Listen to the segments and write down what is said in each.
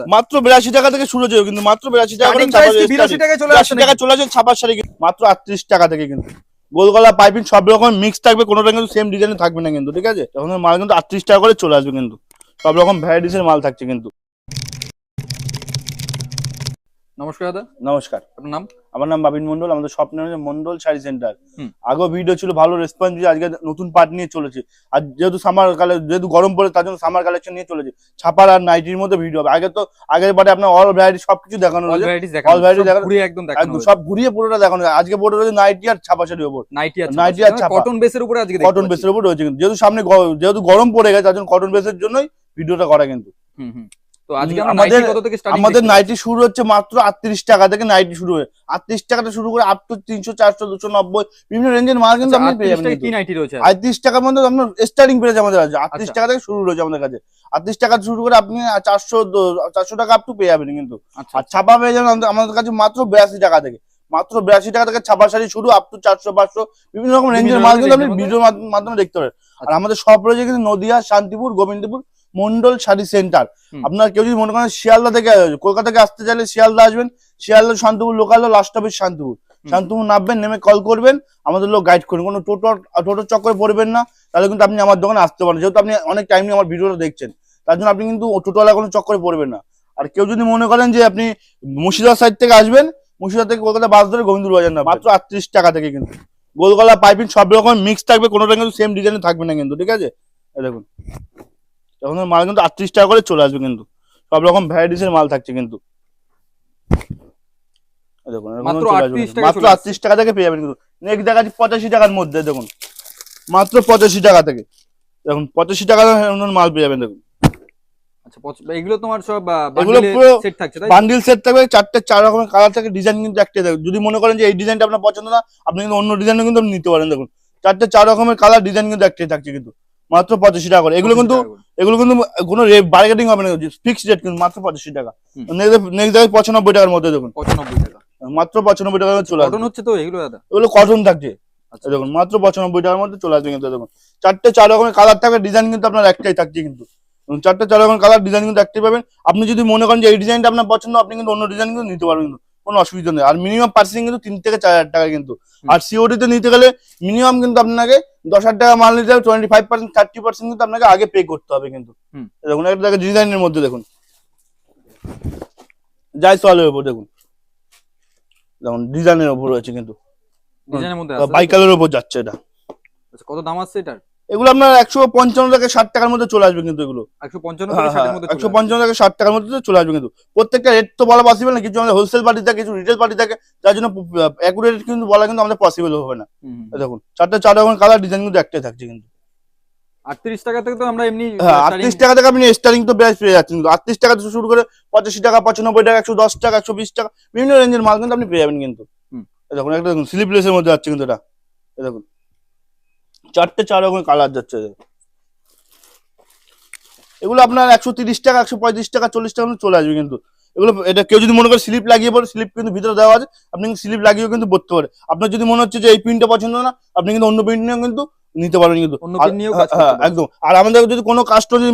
দাদা। মাত্র বিরাশি টাকা থেকে শুরু হয়েছে কিন্তু মাত্র বিরাশি টাকা করে Starting price কি ছাপা- 82 টাকায় চলে আসছে টাকা চলে আসে ছাপার শাড়ি কিন্তু মাত্র আটত্রিশ টাকা থেকে কিন্তু। গোলগলা পাইপিং সব রকম মিক্স থাকবে কোনোটা কিন্তু সেম ডিজাইনে থাকবে না কিন্তু ঠিক আছে? তখন মাল কিন্তু আটত্রিশ টাকা করে চলে আসবে কিন্তু। সব রকম ভ্যারাইটিস এর মাল থাকছে কিন্তু। নমস্কার দাদা। নমস্কার। আপনার নাম? আমার নাম বাবিন মন্ডল আমাদের স্বপ্ন মন্ডল শাড়ি সেন্টার। আগেও ভিডিও ছিল ভালো রেসপন্স দিয়ে আজকে নতুন পার্ট নিয়ে চলেছে। আর যেহেতু সামার কালে যেহেতু গরম পড়ে তার জন্য সামার কালেকশন নিয়ে চলেছে। ছাপার আর নাইটির মধ্যে ভিডিও হবে। আগে তো আগের বারে আপনার অল ভ্যারাইটি সবকিছু দেখানো অল All দেখানো ঘুরিয়ে একদম দেখানো সব ঘুরিয়ে পুরোটা দেখানো আজকে বোর্ড রয়েছে নাইটি আর ছাপা শাড়ির ওপর নাইটি আর ছাপা। কটন বেসের উপরে আজকে কটন বেসের উপর রয়েছে কিন্তু। যেহেতু সামনে যেহেতু গরম পড়ে গেছে তার জন্য কটন বেসের জন্যই ভিডিওটা করা কিন্তু। হুম হুম। তো আজকে আমাদের- নাইটি কত থেকে আমাদের নাইটি শুরু হচ্ছে মাত্র আটত্রিশ টাকা থেকে নাইটি শুরু হয়ে আটত্রিশ টাকাটা শুরু করে আপ টু তিনশো চারশো দুশো নব্বই বিভিন্ন রেঞ্জের মাল কিন্তু আপনি পেয়ে যাবেন কি নাইটি রয়েছে? আটত্রিশ টাকার মধ্যে আপনার স্টার্টিং প্রাইস আমাদের আটত্রিশ আচ্ছা। টাকা থেকে শুরু রয়েছে আমাদের কাছে। আটত্রিশ টাকা শুরু করে আপনি চারশো চারশো টাকা আপ টু পেয়ে যাবেন কিন্তু। আচ্ছা। আর ছাপা পেয়ে যাবেন আমাদের- কাছে মাত্র বিরাশি টাকা থেকে। মাত্র বিরাশি টাকা থেকে ছাপা শাড়ি শুরু আপ টু চারশো পাঁচশো বিভিন্ন রকম রেঞ্জের মাল কিন্তু আপনি ভিডিওর মাধ্যমে দেখতে পারেন। আর আচ্ছা। আমাদের সব রয়েছে কিন্তু নদিয়া শান্তিপুর গোবিন্দপুর মন্ডল শাড়ি সেন্টার আপনার কেউ যদি মনে করেন শিয়ালদা থেকে কলকাতা থেকে আসতে চাইলে শিয়ালদা আসবেন। Sealdah Shantipur local last office Shantipur. Shantipur নামবেন নেমে কল করবেন আমাদের লোক গাইড করবেন কোনো টোটো টোটো চক্করে পড়বেন না তাহলে কিন্তু আপনি আমার দোকানে আসতে পারেন। যেহেতু আপনি অনেক টাইম নিয়ে আমার ভিডিওটা দেখছেন তার জন্য আপনি কিন্তু টোটোওয়ালা কোনো চক্করে পড়বেন না। আর কেউ যদি মনে করেন যে আপনি মুর্শিদাবাদ সাইড থেকে আসবেন মুর্শিদাবাদ থেকে কলকাতা বাস ধরে গোবিন্দপুর বাজার না মাত্র আটত্রিশ টাকা থেকে কিন্তু। গোলগলা পাইপিং সব রকম মিক্স থাকবে কোনোটা কিন্তু সেম ডিজাইনে থাকবে না কিন্তু ঠিক আছে? দেখুন। তখন মাল কিন্তু আটত্রিশ টাকা করে চলে আসবে কিন্তু। সব রকম ভ্যারাইটিস এর মাল থাকছে কিন্তু। দেখুন মাত্র চলে আসবে 38 কিন্তু। টাকায় মাত্র চলে আসছে। আটত্রিশ টাকা থেকে পেয়ে যাবেন কিন্তু। নেক্সট দেখাচ্ছি পঁচাশি টাকার মধ্যে দেখুন। মাত্র পঁচাশি টাকা থেকে। দেখুন পঁচাশি টাকা মাল পেয়ে যাবেন দেখুন। আচ্ছা এগুলো তোমার সব সেট থাকছে বান্ডিল সেট থাকবে চারটে চার রকমের কালার থাকে ডিজাইন কিন্তু একটাই থাকবে যদি মনে করেন যে এই ডিজাইনটা আপনার পছন্দ না আপনি কিন্তু অন্য ডিজাইনও কিন্তু আপনি নিতে পারেন দেখুন। চারটে চার রকমের কালার ডিজাইন কিন্তু একটাই থাকছে কিন্তু। মাত্র পঁচাশি টাকা করে। এগুলো কিন্তু এগুলো কিন্তু কোনো বার্গেটিং হবে না ফিক্সড রেট কিন্তু মাত্র পঁচাশি টাকা। নেক্সট দেখে পঁচানব্বই টাকার মধ্যে দেখুন। পঁচানব্বই টাকা। মাত্র পঁচানব্বই টাকার মধ্যে চলে আসবে। হচ্ছে তো এগুলো দাদা? এগুলো কটন থাকছে। আচ্ছা। দেখুন মাত্র পঁচানব্বই টাকার মধ্যে চলে আসবে কিন্তু দেখুন। চারটে চার রকমের কালার থাকবে ডিজাইন কিন্তু আপনার একটাই থাকছে কিন্তু। চারটে চার রকমের কালার ডিজাইন কিন্তু একটাই পাবেন। আপনি যদি মনে করেন যে এই ডিজাইনটা আপনার পছন্দ আপনি কিন্তু অন্য ডিজাইন কিন্তু নিতে পারবেন কিন্তু। কোনো অসুবিধা নেই। আর মিনিমাম পার্সিং কিন্তু তিন থেকে চার হাজার টাকা কিন্তু। আর সিওডি তে নিতে গেলে মিনিমাম কিন্তু আপনাকে দশ হাজার টাকা মাল নিতে হবে twenty five percent thirty percent কিন্তু আপনাকে আগে পে করতে হবে কিন্তু। দেখুন একটা দেখেন ডিজাইনের মধ্যে দেখুন। যাই সলের উপর দেখুন। দেখুন ডিজাইনের উপর রয়েছে কিন্তু। ডিজাইনের মধ্যে বাইকালের উপর যাচ্ছে এটা। আচ্ছা, কত দাম আছে এটার? এগুলো আপনার একশো পঞ্চান্ন থেকে ষাট টাকার মধ্যে চলে আসবে কিন্তু এগুলো। একশো পঞ্চান্ন থেকে পঞ্চান্ন থেকে ষাট টাকার মধ্যে চলে আসবে কিন্তু। প্রত্যেকটা রেট তো বলা পসিবল না কিছু আমাদের হোলসেল পার্টি থাকে কিছু রিটেল পার্টি থাকে যার জন্য অ্যাকুরেট কিন্তু বলা কিন্তু আমাদের পসিবল হবে না। দেখুন চারটে চার রকম কালার ডিজাইন কিন্তু একটাই থাকছে কিন্তু। আটত্রিশ টাকা থেকে তো আমরা এমনি হ্যাঁ আটত্রিশ টাকা থেকে আপনি স্টার্টিং তো প্রাইস পেয়ে যাচ্ছেন কিন্তু। আটত্রিশ টাকা থেকে শুরু করে পঁচাশি টাকা পঁচানব্বই টাকা একশো দশ টাকা একশো বিশ টাকা বিভিন্ন রেঞ্জের মাল কিন্তু আপনি পেয়ে যাবেন কিন্তু। দেখুন একটা দেখুন স্লিপলেসের মধ্যে যাচ্ছে কিন্তু এটা। দেখুন চারটে চার রকমের কালার যাচ্ছে এগুলো আপনার একশো তিরিশ টাকা একশো পঁয়ত্রিশ টাকা চল্লিশ টাকা চলে আসবে কিন্তু। এগুলো এটা কেউ যদি মনে করে স্লিপ লাগিয়ে পড়ে স্লিপ কিন্তু ভিতরে দেওয়া আছে আপনি স্লিপ লাগিয়েও কিন্তু পড়তে পারে আপনার যদি মনে হচ্ছে যে এই প্রিন্টটা পছন্দ না আপনি কিন্তু অন্য প্রিন্ট নিয়েও কিন্তু নিতে পারবেন কিন্তু। হ্যাঁ। একদম। আর আমাদের যদি কোনো কাস্টমার যদি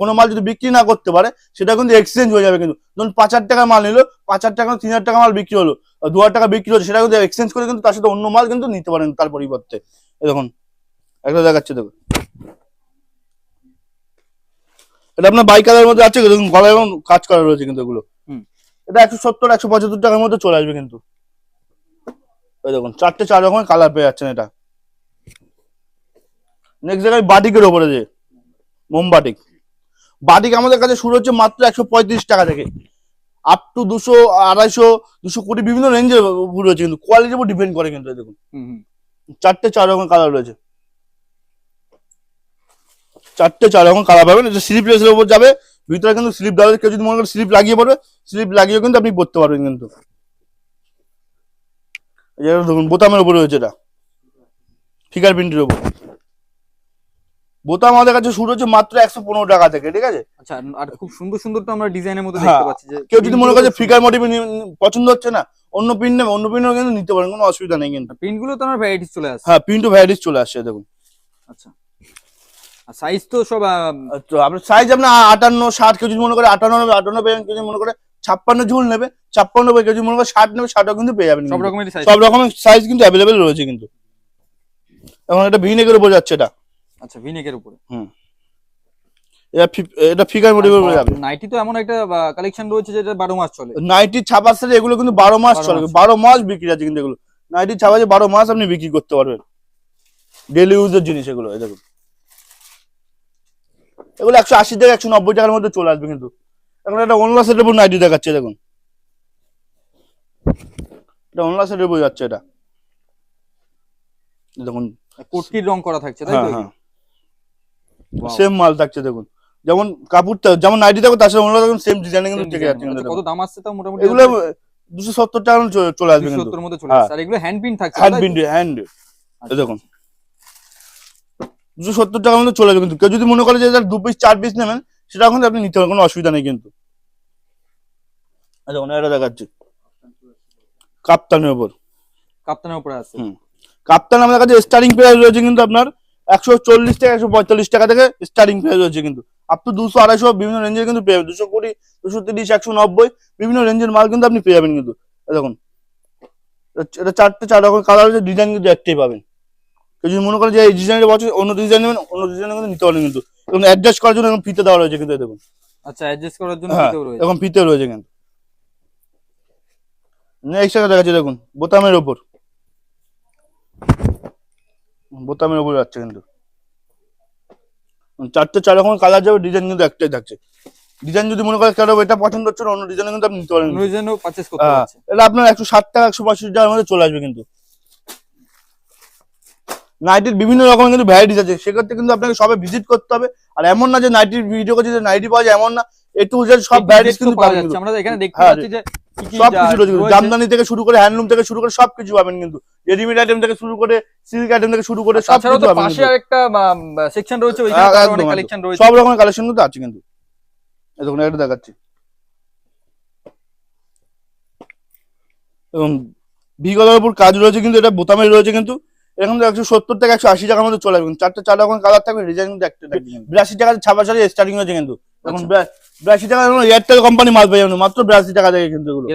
কোনো মাল যদি বিক্রি না করতে পারে সেটা কিন্তু এক্সচেঞ্জ হয়ে যাবে কিন্তু। ধরুন পাঁচ হাজার টাকা মাল নিলো পাঁচ হাজার টাকা তিন হাজার টাকা মাল বিক্রি হলো দু হাজার টাকা বিক্রি হলো সেটা কিন্তু এক্সচেঞ্জ করে কিন্তু তার সাথে অন্য মাল কিন্তু নিতে পারেন তার পরিবর্তে। দেখুন একটা দেখাচ্ছে দেখুন এটা আপনার বাই কালারের মধ্যে আছে দেখুন গলায় এবং কাজ করা রয়েছে কিন্তু এগুলো। হুম। এটা একশো সত্তর একশো পঁচাত্তর টাকার মধ্যে চলে আসবে কিন্তু। ওই দেখুন চারটে চার রকমের কালার পেয়ে যাচ্ছেন এটা। নেক্সট জায়গায় বাটিকের ওপরে যে মোমবাটিক বাটিক আমাদের কাছে শুরু হচ্ছে মাত্র একশো পঁয়ত্রিশ টাকা থেকে। আপ টু দুশো আড়াইশো দুশো কোটি বিভিন্ন রেঞ্জের উপর রয়েছে কিন্তু। কোয়ালিটির উপর ডিপেন্ড করে কিন্তু দেখুন। চারটে চার রকম কালার রয়েছে। চারটে চার রকম কালার পাবেন। এটা স্লিপ লেসের উপর যাবে। ভিতরে কিন্তু স্লিপ দেওয়া কেউ যদি মনে করে স্লিপ লাগিয়ে পড়বে স্লিপ লাগিয়েও কিন্তু আপনি পড়তে পারবেন কিন্তু। দেখুন বোতামের উপর রয়েছে এটা। ফিগার প্রিন্টের উপর। বোতাম আমাদের কাছে শুরু হচ্ছে মাত্র একশো পনেরো টাকা থেকে ঠিক আছে? আচ্ছা আর- খুব সুন্দর সুন্দর তো আমরা ডিজাইনের মধ্যে হ্যাঁ, দেখতে পাচ্ছি যে কেউ যদি মনে করে যে print ফিগার মোটিভ পছন্দ হচ্ছে না অন্য প্রিন্ট নেবে অন্য প্রিন্টও কিন্তু নিতে পারেন কোনো অসুবিধা নেই কিন্তু। গুলো- print গুলো তো আমার ভ্যারাইটিস চলে আসছে। হ্যাঁ প্রিন্টও ভ্যারাইটিস চলে আসছে দেখুন। আচ্ছা। সাইজ তো সব আপনার সাইজ আপনার আটান্ন ষাট কেজি মনে করে আটান্ন নেবে আটান্ন কেজি মনে করে ছাপ্পান্ন ঝুল নেবে ছাপ্পান্ন কেজি মনে করে ষাট নেবে ষাটও কিন্তু পেয়ে যাবেন সব রকমের সাইজ সব রকমের সাইজ কিন্তু অ্যাভেলেবেল রয়েছে কিন্তু। এখন এটা ভিনেকের উপর যাচ্ছে এটা। আচ্ছা ভিনেকের উপরে। এটা এটা ফিগার মোটিভের উপরে যাবে। নাইটি তো এমন একটা কালেকশন রয়েছে যেটা মাস চলে। নাইটি সাথে এগুলো কিন্তু বারো মাস চলে। মাস। বারো মাস বিক্রি আছে কিন্তু এগুলো। নাইটি মাস আপনি বিক্রি করতে পারবেন। ডেলি ইউজের জিনিস এগুলো দেখুন। এগুলো একশো আশি থেকে একশো নব্বই টাকার মধ্যে চলে আসবে কিন্তু। এখন একটা অনলা সেটের উপর নাইটি দেখাচ্ছে দেখুন। এটা অনলা সেটের উপর যাচ্ছে এটা। দেখুন। কোটকির রং করা থাকছে তাই হ্যাঁ তো হ্যাঁ সেম মাল থাকছে দেখুন। যেমন কাপড়টা যেমন নাইটি থাকবে তার সাথে অন্য রকম সেম ডিজাইনে কিন্তু থেকে যাচ্ছে কত দাম আসছে তাও মোটামুটি এগুলো দুশো সত্তর টাকা মতো চলে- আসবে কিন্তু। সত্তর মধ্যে চলে হ্যাঁ। আসছে। আর এগুলো হ্যান্ড প্রিন্ট থাকছে হ্যান্ড প্রিন্ট হ্যান্ড। দেখুন। দুশো সত্তর টাকার মধ্যে চলে যাবে কিন্তু। কেউ যদি মনে করে যে দু পিস চার পিস নেবেন সেটা কিন্তু আপনি নিতে পারেন কোনো অসুবিধা নেই কিন্তু। আচ্ছা এটা দেখাচ্ছি। কাপ্তানের উপর। কাপ্তানের উপরে আছে। হুম। কাপ্তান আমাদের কাছে স্টার্টিং প্রাইস রয়েছে কিন্তু আপনার একশো চল্লিশ থেকে একশো পঁয়তাল্লিশ টাকা থেকে স্টার্টিং প্রাইস রয়েছে কিন্তু। আপ টু দুশো আড়াইশো বিভিন্ন রেঞ্জের কিন্তু পেয়ে যাবেন। দুশো কুড়ি দুশো তিরিশ একশো নব্বই বিভিন্ন রেঞ্জের মাল কিন্তু আপনি পেয়ে যাবেন কিন্তু। দেখুন এটা- এটা চারটে চার রকম কালার হচ্ছে ডিজাইন কিন্তু একটাই পাবেন। কেউ যদি মনে করেন যে এই ডিজাইনের বছর অন্য ডিজাইন নেবেন অন্য ডিজাইন কিন্তু নিতে পারেন কিন্তু। এবং অ্যাডজাস্ট করার জন্য এখন ফিতে দেওয়া রয়েছে কিন্তু দেখুন আচ্ছা অ্যাডজাস্ট করার জন্য হ্যাঁ ফিতেও রয়েছে। এখন ফিতে রয়েছে কিন্তু। নেক্সট টাকা দেখাচ্ছি দেখুন বোতামের ওপর। বোতামের ওপর যাচ্ছে কিন্তু। চারটে চার রকমের কালার যাবে ডিজাইন কিন্তু একটাই থাকছে। ডিজাইন যদি মনে করেন কারও এটা পছন্দ হচ্ছে না অন্য ডিজাইন কিন্তু আপনি নিতে পারেন। ডিজাইনও পারচেজ করতে হ্যাঁ, এটা আপনার একশো ষাট টাকা একশো পঁয়ষট্টি টাকার মধ্যে চলে আসবে কিন্তু। নাইটির বিভিন্ন রকমের কিন্তু ভ্যারাইটিস আছে। সেক্ষেত্রে কিন্তু আপনাকে সবে ভিজিট করতে হবে। আর এমন না যে নাইটির ভিডিও করছে যে নাইটি পাওয়া যায় এমন না। একটু সব ভ্যারাইটিস কিন্তু পাওয়া যাচ্ছে। আমরা এখানে দেখতে হ্যাঁ, পাচ্ছি যে কি কি সব যা- রয়েছে। জামদানি থেকে শুরু করে হ্যান্ডলুম থেকে শুরু করে সব কিছু পাবেন কিন্তু। রেডিমেড আইটেম থেকে শুরু করে সিল্ক আইটেম থেকে শুরু করে সব কিছু পাবেন পাশে আরেকটা সেকশন রয়েছে ওইখানে অনেক কালেকশন রয়েছে। সব রকমের কালেকশন কিন্তু আছে কিন্তু। এই দেখুন এটা দেখাচ্ছি। এবং ভিগলের উপর কাজ রয়েছে কিন্তু এটা বোতামের রয়েছে কিন্তু। এখন তো একশো সত্তর থেকে একশো আশি টাকার মধ্যে চলে আসবেন চারটে চার রকম কালার থাকবে ডিজাইন কিন্তু একটা। বিরাশি টাকা ছাপা সারি স্টার্টিং হয়েছে কিন্তু। এখন আচ্ছা। বিরাশি টাকা এয়ারটেল কোম্পানি মাল পেয়ে যাবেন মাত্র বিরাশি টাকা থেকে কিন্তু এগুলো।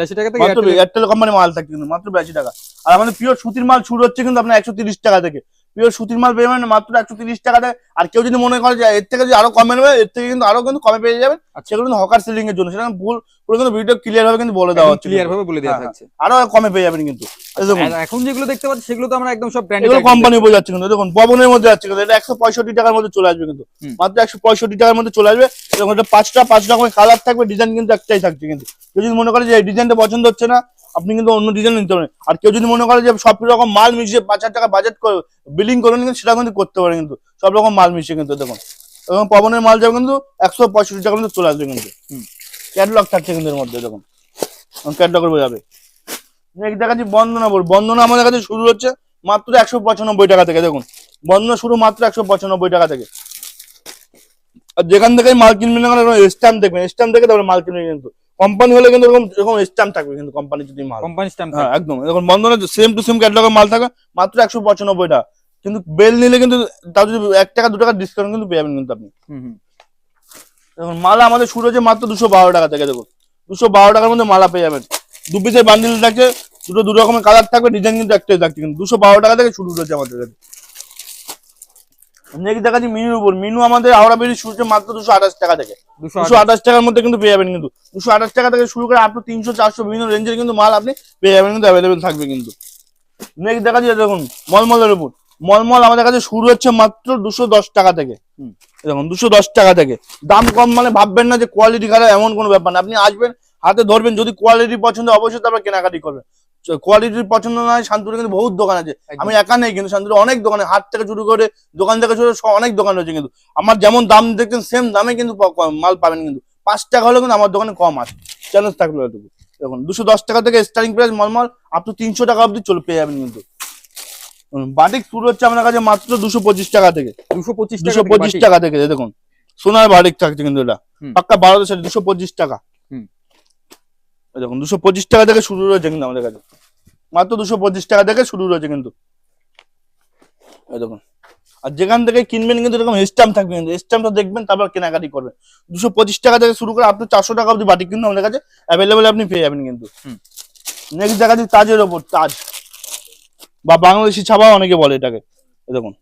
মাত্র এয়ারটেল কোম্পানি মাল থাকে কিন্তু মাত্র বিরাশি টাকা। আর আমাদের পিওর সুতির মাল শুরু হচ্ছে কিন্তু আপনার একশো তিরিশ টাকা থেকে। পিওর সুতির মাল পেয়ে যাবেন মাত্র একশো তিরিশ টাকা থেকে আর কেউ যদি মনে করে যে এর থেকে যদি আরও কমে নেবে এর থেকে কিন্তু আরও কিন্তু কমে পেয়ে যাবেন। আচ্ছা। সেগুলো কিন্তু হকার সেলিং এর জন্য। সেটা ভুল পুরো কিন্তু ভিডিও ক্লিয়ার ভাবে কিন্তু বলে দেওয়া হচ্ছে। ক্লিয়ার ভাবে বলে দেওয়া হ্যাঁ, থাকছে। আরও কমে পেয়ে যাবেন কিন্তু। এখন যেগুলো দেখতে পাচ্ছি সেগুলো তো আমরা একদম সব ব্র্যান্ডেড এগুলো কোম্পানি বলে যাচ্ছে কিন্তু। দেখুন পবনের মধ্যে যাচ্ছে কিন্তু। এটা একশো পঁয়ষট্টি টাকার মধ্যে চলে আসবে কিন্তু। মাত্র একশো পঁয়ষট্টি টাকার মধ্যে চলে আসবে। এটা পাঁচটা পাঁচ রকমের কালার থাকবে ডিজাইন কিন্তু একটাই থাকছে কিন্তু। কেউ যদি মনে করে যে এই ডিজাইনটা পছন্দ হচ্ছে না আপনি কিন্তু অন্য ডিজাইন নিতে পারেন আর কেউ যদি মনে করে যে সব রকম মাল মিশিয়ে পাঁচ হাজার টাকা বাজেট করে বিলিং করবেন কিন্তু সেটা কিন্তু করতে পারে কিন্তু। সব রকম মাল মিশিয়ে কিন্তু দেখুন। এবং পবনের মাল যাবে কিন্তু একশো পঁয়ষট্টি টাকা কিন্তু চলে আসবে কিন্তু। ক্যাটলগ থাকছে কিন্তু এর মধ্যে দেখুন। ক্যাটলগের যাবে নেক্সট দেখাচ্ছি বন্দনা বল। বন্দনা আমাদের কাছে শুরু হচ্ছে মাত্র একশো পঁচানব্বই টাকা থেকে, দেখুন। বন্দনা শুরু মাত্র একশো পঁচানব্বই টাকা থেকে। আর যেখান থেকে মাল কিনবেন স্ট্যাম্প দেখবেন। স্ট্যাম্প দেখে তারপরে মাল কিনবেন কিন্তু। কোম্পানি হলে কিন্তু এরকম এরকম স্ট্যাম্প থাকবে কিন্তু কোম্পানি যদি মাল। কোম্পানি স্ট্যাম্প হ্যাঁ একদম। এখন বন্ধনে সেম টু সেম ক্যাটালগের মাল থাকে মাত্র একশো পঁচানব্বই টাকা কিন্তু বেল নিলে কিন্তু তাও যদি এক টাকা দু টাকা ডিসকাউন্ট কিন্তু পেয়ে যাবেন কিন্তু আপনি। হুম মালা আমাদের শুরু হচ্ছে মাত্র দুশো বারো টাকা থেকে দেখুন। দুশো বারো টাকার মধ্যে মালা পেয়ে যাবেন। দু পিসের বান্ডিল থাকছে দুটো দু রকমের কালার থাকবে ডিজাইন কিন্তু একটাই থাকছে কিন্তু। দুশো বারো টাকা থেকে শুরু হচ্ছে আমাদের। কাছে নেক্সট দেখাচ্ছি মিনুর উপর? মিনু আমাদের হাওড়া বেরিয়ে শুরু হচ্ছে মাত্র দুশো আঠাশ টাকা থেকে। দুশো আঠাশ টাকার মধ্যে কিন্তু পেয়ে যাবেন কিন্তু। দুশো আঠাশ টাকা থেকে শুরু করে তিনশো চারশো বিভিন্ন রেঞ্জের কিন্তু মাল আপনি পেয়ে যাবেন কিন্তু অ্যাভেলেবেল থাকবে কিন্তু। নেক্সট দেখা যাচ্ছে দেখুন মলমলের উপর। মলমল আমাদের কাছে শুরু হচ্ছে মাত্র দুশো দশ টাকা থেকে। দেখুন দুশো দশ টাকা থেকে। দাম কম মানে ভাববেন না যে কোয়ালিটি খারাপ এমন কোনো ব্যাপার না। আপনি আসবেন হাতে ধরবেন যদি কোয়ালিটি পছন্দ অবশ্যই তারপর কেনাকাটি করবেন। কোয়ালিটি পছন্দ নয় শান্তিপুরে কিন্তু বহুত দোকান আছে। আমি একা নেই কিন্তু শান্তিপুরে অনেক দোকানে হাট থেকে শুরু করে দোকান থেকে শুরু অনেক দোকান রয়েছে কিন্তু। আমার যেমন দাম দেখছেন সেম দামে কিন্তু মাল পাবেন কিন্তু। পাঁচ টাকা হলেও কিন্তু আমার দোকানে কম আছে। চ্যালেঞ্জ থাকল এটুকু। দেখুন দুশো দশ টাকা থেকে starting price mulmul up to তিনশো টাকা অবধি চলে পেয়ে যাবেন কিন্তু। বাটিক শুরু হচ্ছে আপনার কাছে মাত্র দুশো পঁচিশ টাকা থেকে। দুশো পঁচিশ দুশো পঁচিশ টাকা থেকে দেখুন। সোনার বাটিক থাকছে কিন্তু এটা। পাক্কা বারোশো দুশো পঁচিশ টাকা। দেখুন দুশো পঁচিশ টাকা থেকে শুরু রয়েছে কিন্তু আমাদের কাছে। মাত্র দুশো পঁচিশ টাকা থেকে শুরু রয়েছে কিন্তু। দেখুন। আর যেখান থেকে কিনবেন কিন্তু এরকম স্ট্যাম্প থাকবে কিন্তু। স্ট্যাম্পটা দেখবেন তারপর কেনাকাটি করবেন। দুশো পঁচিশ টাকা থেকে শুরু করে আপনি চারশো টাকা অবধি বাটি কিন্তু আমাদের কাছে অ্যাভেলেবেল আপনি পেয়ে যাবেন কিন্তু। নেক্সট দেখা যাচ্ছে তাজের ওপর তাজ। বা বাংলাদেশি ছাপা অনেকে বলে এটাকে। দেখুন।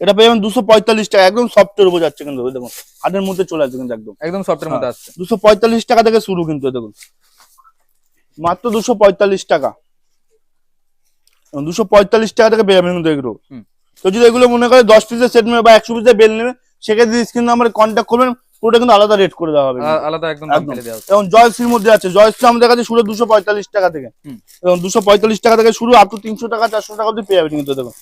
এটা পেয়ে যাবেন দুশো পঁয়তাল্লিশ টাকা। একদম সফটের উপর যাচ্ছে কিন্তু দেখুন। হাটের মধ্যে চলে আসছে কিন্তু একদম। একদম সফটের মধ্যে আসছে। দুশো পঁয়তাল্লিশ টাকা থেকে শুরু কিন্তু দেখুন। মাত্র দুশো পঁয়তাল্লিশ টাকা। দুশো পঁয়তাল্লিশ টাকা থেকে পেয়ে যাবেন কিন্তু এগুলো। তো যদি এগুলো মনে করে দশ পিসের সেট নেবে বা একশো পিসের বেল নেবে সেক্ষেত্রে স্ক্রিন নাম্বারে কন্ট্যাক্ট করবেন পুরোটা কিন্তু আলাদা রেট করে দেওয়া হবে। আলাদা একদম। এবং জয়শ্রীর মধ্যে আছে জয়শ্রী আমাদের কাছে শুরু দুশো পঁয়তাল্লিশ টাকা থেকে। এবং দুশো পঁয়তাল্লিশ টাকা থেকে শুরু আপ টু তিনশো টাকা চারশো টাকা অব্দি পেয়ে যাবেন কিন্তু দেখুন।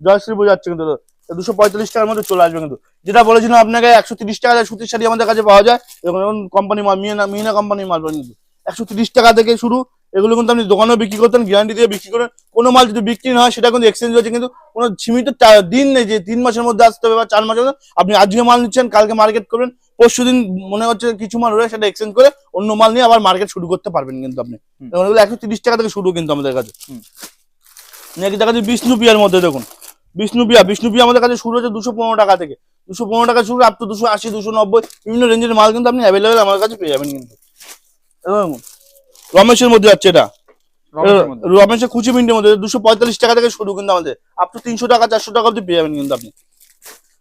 জয়শ্রী বোঝাচ্ছে কিন্তু দুশো পঁয়তাল্লিশ টাকার মধ্যে চলে আসবে কিন্তু। যেটা বলেছিলাম আপনাকে একশো তিরিশ টাকা সুতির শাড়ি আমাদের কাছে পাওয়া যায়। এবং কোম্পানি মাল মিনা মিনা কোম্পানির মাল কিন্তু। একশো তিরিশ টাকা থেকে শুরু। এগুলো কিন্তু আপনি দোকানেও বিক্রি করতেন গ্যারান্টি দিয়ে বিক্রি করেন কোনো মাল যদি বিক্রি না হয় সেটা কিন্তু এক্সচেঞ্জ হচ্ছে কিন্তু কোনো সীমিত দিন নেই যে তিন মাসের মধ্যে আসতে হবে বা চার মাসের মধ্যে। আপনি আজকে মাল নিচ্ছেন কালকে মার্কেট করবেন পরশু দিন মনে হচ্ছে কিছু মাল রয়েছে সেটা এক্সচেঞ্জ করে অন্য মাল নিয়ে আবার মার্কেট শুরু করতে পারবেন কিন্তু আপনি। একশো তিরিশ টাকা থেকে শুরু কিন্তু আমাদের কাছে। নাকি দেখা যাচ্ছে বিষ্ণুপিয়ার মধ্যে দেখুন। বিষ্ণুপিয়া বিষ্ণুপিয়া আমাদের কাছে শুরু হচ্ছে দুশো পনেরো টাকা থেকে। দুশো পনেরো টাকা শুরু আপ টু দুশো আশি দুশো নব্বই বিভিন্ন রেঞ্জের মাল কিন্তু আপনি অ্যাভেলেবেল আমার কাছে পেয়ে যাবেন কিন্তু। রমেশের মধ্যে যাচ্ছে এটা। রমেশের। খুচি মিনিটের মধ্যে দুশো পঁয়তাল্লিশ টাকা থেকে শুরু কিন্তু আমাদের। আপ টু তিনশো টাকা চারশো টাকা অব্দি পেয়ে যাবেন কিন্তু আপনি।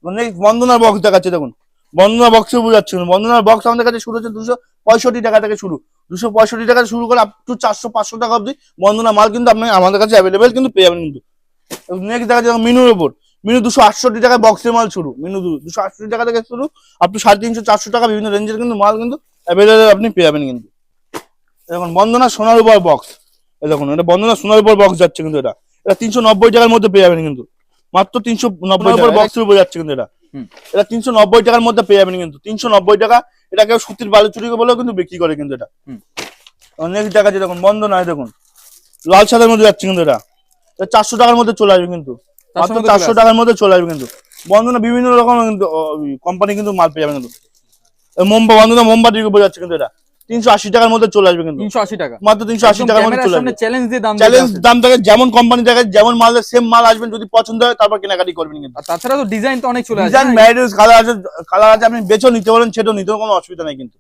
মানে বন্দনার বক্স দেখাচ্ছে দেখুন। বন্দনা বক্সে বোঝাচ্ছে বন্দনার বক্স আমাদের কাছে শুরু হচ্ছে দুশো পঁয়ষট্টি টাকা থেকে শুরু। দুশো পঁয়ষট্টি টাকা শুরু করে আপ টু চারশো পাঁচশো টাকা অব্দি বন্দনা মাল কিন্তু আপনি আমাদের কাছে অ্যাভেলেবেল কিন্তু পেয়ে যাবেন কিন্তু। নেক্সট দেখা যাচ্ছে মিনুর ওপর। মিনু দুশো আটষট্টি টাকায় বক্সের মাল শুরু। মিনু দুশো আটষট্টি টাকা থেকে শুরু। আপ টু সাড়ে তিনশো চারশো টাকা বিভিন্ন রেঞ্জের কিন্তু মাল কিন্তু অ্যাভেলেবেল আপনি পেয়ে যাবেন কিন্তু। দেখুন বন্দনা সোনার উপর বক্স এই দেখুন এটা বন্দনা সোনার উপর বক্স যাচ্ছে কিন্তু এটা। এটা তিনশো নব্বই টাকার মধ্যে পেয়ে যাবেন কিন্তু। মাত্র তিনশো নব্বই টাকা, বক্সের উপর যাচ্ছে কিন্তু এটা। হুম। এটা তিনশো নব্বই টাকার মধ্যে পেয়ে যাবেন কিন্তু। তিনশো নব্বই টাকা এটা কেউ সুতির বালুচুরি বলেও কিন্তু বিক্রি করে কিন্তু এটা। অনেক টাকা আছে দেখুন বন্ধ নয় দেখুন। লাল সাদার মধ্যে যাচ্ছে কিন্তু এটা। চারশো টাকার মধ্যে চলে আসবে কিন্তু। মাত্র চারশো টাকার মধ্যে চলে আসবে কিন্তু। বন্ধনা বিভিন্ন রকম কিন্তু কোম্পানি কিন্তু মাল পেয়ে যাবে কিন্তু। মোমবা বন্ধনা মোমবাতির উপর যাচ্ছে কিন্তু এটা। তিনশো আশি টাকার মধ্যে চলে আসবে কিন্তু। 380 টাকা। মাত্র তিনশো আশি টাকার মধ্যে চলে আসবে। চ্যালেঞ্জ দিয়ে দাম চ্যালেঞ্জ দাম থাকে যেমন কোম্পানি থাকে যেমন মাল সেম মাল আসবেন যদি পছন্দ হয় তারপর কেনাকাটি করবেন কিন্তু। তাছাড়া তো ডিজাইন তো অনেক চলে আসে ডিজাইন না? কালার আছে কালার আছে আপনি বেছে নিতে পারেন সেটাও নিতে কোনো অসুবিধা নাই কিন্তু।